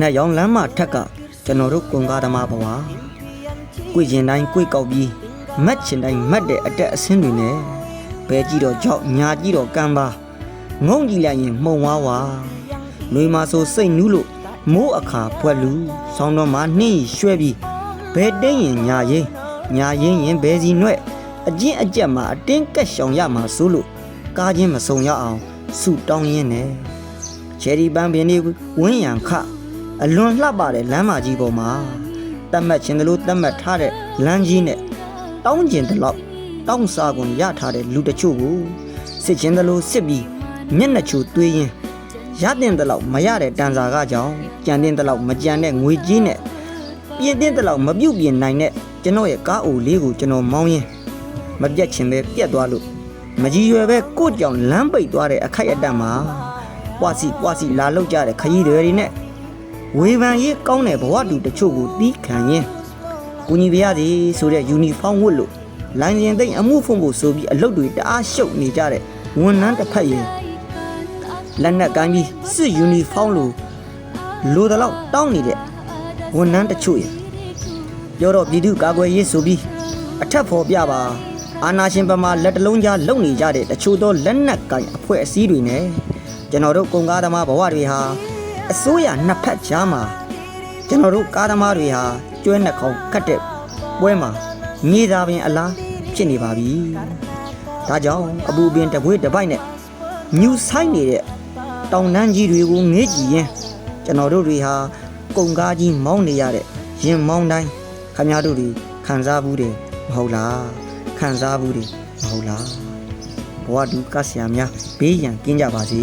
နဲ့ရောင်လမ်းမထက်ကကျွန်တော်တို့ကွန်ကားသမားဘဝကိုကျင်တိုင်းကိုကောက်ပြီးမတ်ချင်တိုင်းမတ်တဲ့အတက်အဆင်းတွေနဲ့ဘဲကြည့်တော့ကြောက်ညာကြည့်တော့ကမ်းပါငုံကြည့်လိုက်ရင်မှုံဝါဝါຫນွေမာဆိုစိတ်နူးလို့မိုးအခါဖွက်လူဆောင်းတော့မှနှင်းရွှဲပြီးဘဲတင်းရင်ညာရင်ညာရင်ရင်ဘဲစီနှဲ့အကျင့်အကျက်မှာအတင်းကက်ရှောင်ရမှာဆိုလို့ကားချင်းမစုံရအောင်ဆူတောင်းရင်းနဲ့ချယ်ရီပန်းပင်လေးဝင်းရံခ အလွန်လှပတဲ့လမ်းမကြီးပေါ်မှာတတ်မှတ်ခြင်းတလို့တတ်မှတ်ထားတဲ့လမ်းကြီးနဲ့တောင်းကျင်တလောက်တောင်းစားကုန်ရထားတဲ့လူတချို့ကိုစစ်ခြင်းတလို့စစ်ပြီးမျက်နှာချိုသွေးရင်ရတဲ့တလောက်မရတဲ့တန်စာကကြောင့်ကြံတဲ့တလောက်မကြံတဲ့ငွေကြီးနဲ့ပြည့်တဲ့တလောက်မပြုတ်ပြင်းနိုင်တဲ့ကျွန်တော်ရဲ့ကားအိုလေးကိုကျွန်တော်မောင်းရင်မပြတ်ချင်ပဲပြတ်သွားလို့မကြီးရွယ်ပဲကို့ကြောင်လမ်းပိတ်သွားတဲ့အခိုက်အတန့်မှာပွားစီပွားစီလာလောက်ကြတဲ့ခရီးတွေတွေနဲ့ ဝေဖန်ရေးကောင်းတဲ့ဘဝတူတချို့ကိုတီးခံရင်ကိုကြီးပြရစီဆိုတဲ့ယူနီဖောင်းဝတ်လို့လိုင်းရင်သိမ့်အမှုဖုံဖို့ဆိုပြီးအလုပ်တွေတအားရှုပ်နေကြတဲ့ဝန်ထမ်းတစ်ဖက်ရင်လက်နက်ကိုင်းပြီးစစ်ယူနီဖောင်းလို့လိုတလောက်တောင်းနေတဲ့ဝန်ထမ်းတချို့ရင်ပြောတော့ပြည်သူကာကွယ်ရေးဆိုပြီးအထက်ဖော်ပြပါအာနာရှင်ပမာလက်တလုံးကြားလုံနေကြတဲ့တချို့သောလက်နက်ကိုင်အဖွဲ့အစည်းတွေနဲ့ကျွန်တော်တို့ကုန်ကားသမားဘဝတွေဟာ အစိုးရနှစ်ဖက်ကြားမှာကျွန်တော်တို့ကားသမားတွေဟာကျွဲနှက်ခေါင်းကတ်တဲ့ပွဲမှာမြေသာပင်အလားဖြစ်နေပါပြီ။ဒါကြောင့်အပူပင်တပွေးတစ်ပိုက်နဲ့ညူဆိုင်နေတဲ့တောင်တန်းကြီးတွေကိုငေးကြည့်ရင်ကျွန်တော်တို့တွေဟာကုန်ကားကြီးမောင်းနေရတဲ့ရင်မောင်းတိုင်းခမရတို့တွေခံစားဘူးတယ်မဟုတ်လားခံစားဘူးတယ်မဟုတ်လား ဘဝတူကဆရာများဘေးရန်ကင်းကြပါစေ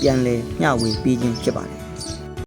ပြန်လဲမျှဝေပေးခြင်းဖြစ်ပါတယ်